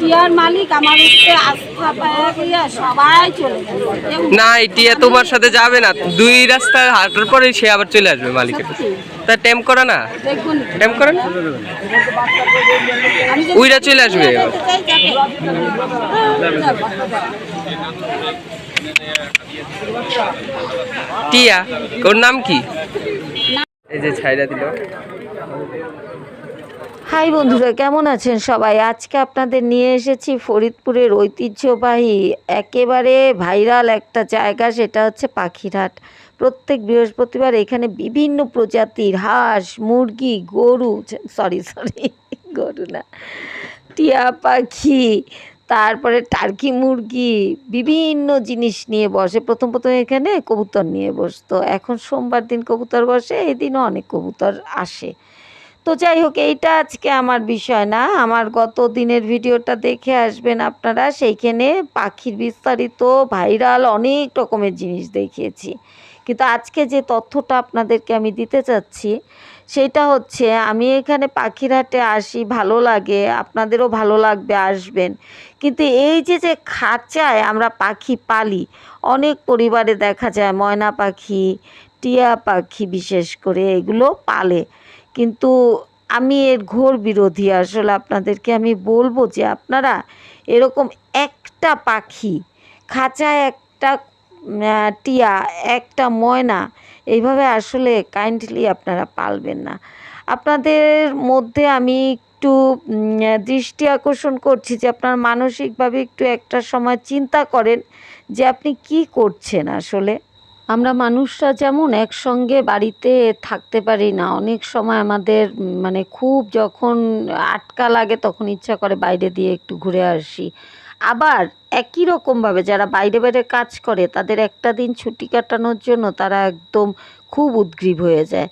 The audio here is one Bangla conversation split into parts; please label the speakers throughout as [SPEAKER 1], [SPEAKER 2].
[SPEAKER 1] টিয়ার মালিক আমার উপরে আস্থা পায় সবাই চলে
[SPEAKER 2] না এটিয়া তোমার সাথে যাবে না। দুই রাস্তা হাঁটার পরে সে আবার চলে আসবে মালিকের কাছে। তা টেম করে না। টেম উইরা চলে আসবে। টিয়া, ওর নাম কি? এই যে ছাইরা দিল।
[SPEAKER 3] হাই বন্ধুরা, কেমন আছেন সবাই? আজকে আপনাদের নিয়ে এসেছি ফরিদপুরের ঐতিহ্যবাহী, একেবারে ভাইরাল একটা জায়গা, সেটা হচ্ছে পাখিরহাট। প্রত্যেক বৃহস্পতিবার এখানে বিভিন্ন প্রজাতির হাঁস, মুরগি, গরু সরি সরি গরু না, টিয়া পাখি, তারপরে টার্কি মুরগি, বিভিন্ন জিনিস নিয়ে বসে। প্রথম প্রথম এখানে কবুতর নিয়ে বসতো। এখন সোমবার দিন কবুতর বসে এই দিনও অনেক কবুতর আসে। তো যাই হোক, এইটা আজকে আমার বিষয় না। আমার গত দিনের ভিডিওটা দেখে আসবেন আপনারা। সেইখানে পাখির বিস্তারিত, ভাইরাল অনেক রকমের জিনিস দেখিয়েছি। কিন্তু আজকে যে তথ্যটা আপনাদেরকে আমি দিতে চাচ্ছি, সেটা হচ্ছে আমি এখানে পাখিরহাটে আসি, ভালো লাগে, আপনাদেরও ভালো লাগবে, আসবেন। কিন্তু এই যে যে খাঁচায় আমরা পাখি পালি, অনেক পরিবারে দেখা যায় ময়না পাখি, টিয়া পাখি বিশেষ করে এগুলো পালে। কিন্তু আমি এর ঘোর বিরোধী। আসলে আপনাদেরকে আমি বলব যে, আপনারা এরকম একটা পাখি, খাঁচায় একটা টিয়া, একটা ময়না, এইভাবে আসলে কাইন্ডলি আপনারা পালবেন না। আপনাদের মধ্যে আমি একটু দৃষ্টি আকর্ষণ করছি যে আপনার মানসিকভাবে একটু একটা সময় চিন্তা করেন যে আপনি কি করছেন আসলে। আমরা মানুষরা যেমন একসঙ্গে বাড়িতে থাকতে পারি না, অনেক সময় আমাদের মানে খুব যখন আটকা লাগে তখন ইচ্ছা করে বাইরে দিয়ে একটু ঘুরে আসি। আবার একই রকমভাবে যারা বাইরে বাইরে কাজ করে, তাদের একটা দিন ছুটি কাটানোর জন্য তারা একদম খুব উদ্গ্রীব হয়ে যায়।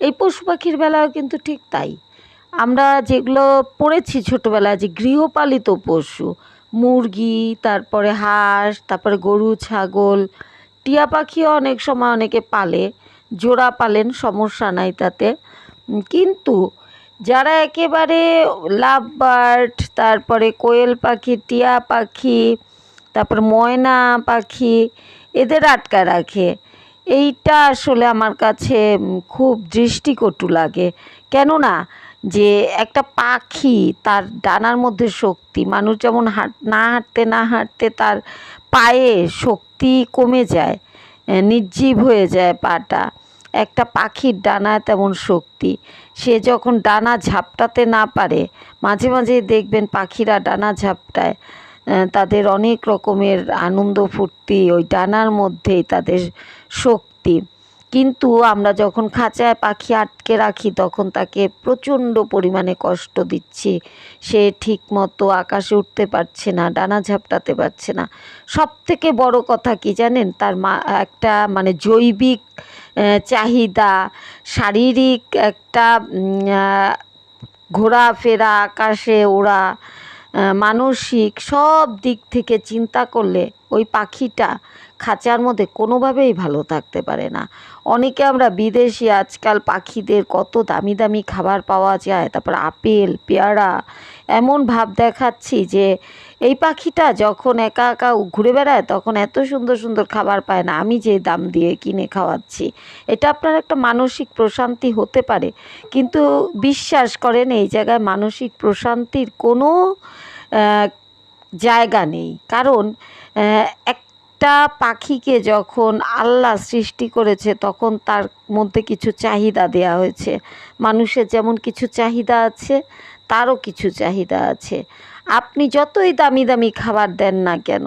[SPEAKER 3] এই পশু পাখির বেলাও কিন্তু ঠিক তাই। আমরা যেগুলো পড়েছি ছোটোবেলায় যে গৃহপালিত পশু, মুরগি, তারপরে হাঁস, তারপরে গরু, ছাগল, টিয়া পাখিও অনেক সময় অনেকে পালে, জোড়া পালেন, সমস্যা নাই তাতে। কিন্তু যারা একেবারে লাভ বার্ড তারপরে কোয়েল পাখি, টিয়া পাখি, তারপর ময়না পাখি, এদের আটকা রাখে। এইটা আসলে আমার কাছে খুব দৃষ্টিকটু লাগে। কেননা, যে একটা পাখি তার ডানার মধ্যে শক্তি, মানুষ যেমন হাঁট, না হাঁটতে না হাঁটতে তার পায়ে শক্তি কমে যায় নির্জীব হয়ে যায় পাটা। একটা পাখির ডানায় তেমন শক্তি। সে যখন ডানা ঝাপটাতে না পারে, মাঝে মাঝে দেখবেন পাখিরা ডানা ঝাপটায় তাদের অনেক রকমের আনন্দ ফুর্তি, ওই ডানার মধ্যেই তাদের শক্তি। কিন্তু আমরা যখন খাঁচায় পাখি আটকে রাখি, তখন তাকে প্রচণ্ড পরিমাণে কষ্ট দিচ্ছি। সে ঠিক মতো আকাশে উঠতে পারছে না, ডানা ঝাপটাতে পারছে না। সব থেকে বড় কথা কি জানেন? তার মা একটা মানে জৈবিক চাহিদা, শারীরিক একটা ঘোরাফেরা, আকাশে ওড়া মানসিক সব দিক থেকে চিন্তা করলে ওই পাখিটা খাঁচার মধ্যে কোনোভাবেই ভালো থাকতে পারে না। অনেকে আমরা বিদেশি আজকাল পাখিদের কত দামি দামি খাবার পাওয়া যায়, তারপর আপেল, পেয়ারা, এমন ভাব দেখাচ্ছি যে এই পাখিটা যখন একা একা ঘুরে বেড়ায়, তখন এত সুন্দর সুন্দর খাবার পায় না। আমি যে দাম দিয়ে কিনে খাওয়াচ্ছি, এটা আপনার একটা মানসিক প্রশান্তি হতে পারে। কিন্তু বিশ্বাস করেন, এই জায়গায় মানসিক প্রশান্তির কোনো জায়গা নেই। কারণ একটা পাখিকে যখন আল্লাহ সৃষ্টি করেছে, তখন তার মধ্যে কিছু চাহিদা দেয়া হয়েছে। মানুষের যেমন কিছু চাহিদা আছে, তারও কিছু চাহিদা আছে। আপনি যতই দামি দামি খাবার দেন না কেন,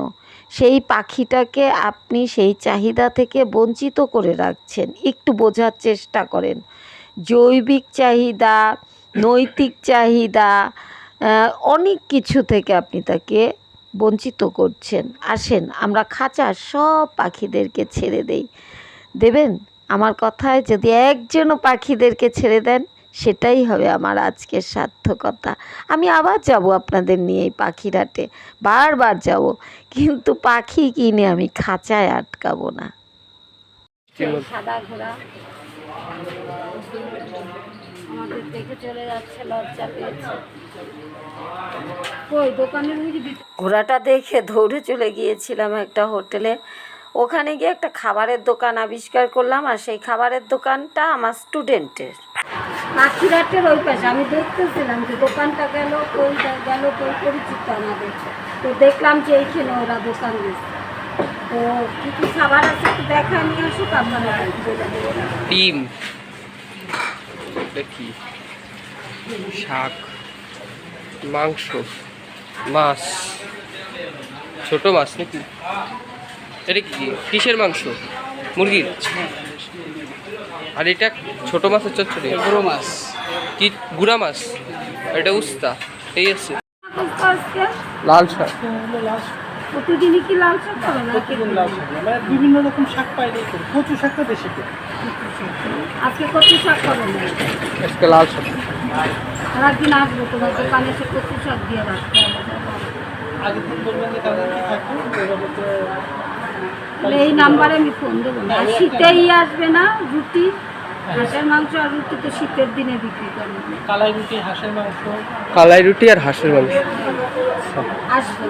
[SPEAKER 3] সেই পাখিটাকে আপনি সেই চাহিদা থেকে বঞ্চিত করে রাখছেন। একটু বোঝার চেষ্টা করেন। জৈবিক চাহিদা, নৈতিক চাহিদা অনেক কিছু থেকে আপনি তাকে বঞ্চিত করছেন। আসেন, আমরা খাঁচা সব পাখিদেরকে ছেড়ে দেই। দেবেন? আমার কথায় যদি একজনও পাখিদেরকে ছেড়ে দেন সেটাই হবে আমার আজকের সার্থকতা। আমি আবার যাব আপনাদের নিয়ে এই পাখিরাটে। বারবার যাব। কিন্তু পাখি কিনে আমি খাঁচায় আটকাবো না।
[SPEAKER 1] সাদা ঘোড়া। আমাদের দেখে চলে যাচ্ছে লজ্জা পেয়েছে। কই দোকানের
[SPEAKER 3] ঘোড়াটা দেখে দৌড়ে চলে গিয়েছিলাম একটা হোটেলে। ওখানে গিয়ে একটা খাবারের দোকান আবিষ্কার করলাম আর সেই খাবারের দোকানটা আমার স্টুডেন্টের
[SPEAKER 1] পাখিরাটের ওই পাশে আমি দেখতেছিলাম যে দোকানটা গেল কই গেল কই পরিচিত আমাদের। তো দেখলাম যে এইখানে ওরা দোকান দিচ্ছে তো কি কি খাবার আছে একটু দেখা নিয়ে আসুক, আপনারা
[SPEAKER 2] ডিম। দেখি শাক। মাংস। মাছ। ছোট মাছ নাকি? এটা কি? কিসের মাংস? মুরগির? আর এটা ছোট মাছের চচ্চড়ি গুঁড়ো মাছ। কি? গুড়া মাছ? আর এটা উস্তা। এই আছে। লাল শাক।
[SPEAKER 1] প্রতিদিনই কি লাল শাক খাবে নাকি?
[SPEAKER 4] মানে বিভিন্ন রকম শাক পাইলেই করি কচু শাকটা বেশি
[SPEAKER 1] আজকে কচু শাক খাব না?
[SPEAKER 2] আজকে লাল শাক।
[SPEAKER 1] আর একদিন আসব তোমার দোকানে এসে কচু শাক দিয়ে রাখতে
[SPEAKER 4] আগের দিন বলবেন যে কালকে কি থাকব।
[SPEAKER 1] এই নাম্বারে আমি ফোন দেবো। না শীতেই আসবে না রুটি? হাঁসের মাংস আর রুটি তো শীতের দিনে বিক্রি করবে
[SPEAKER 4] কালাই রুটি হাঁসের মাংস?
[SPEAKER 2] কালাই রুটি আর হাঁসের মাংস।
[SPEAKER 1] আসবে।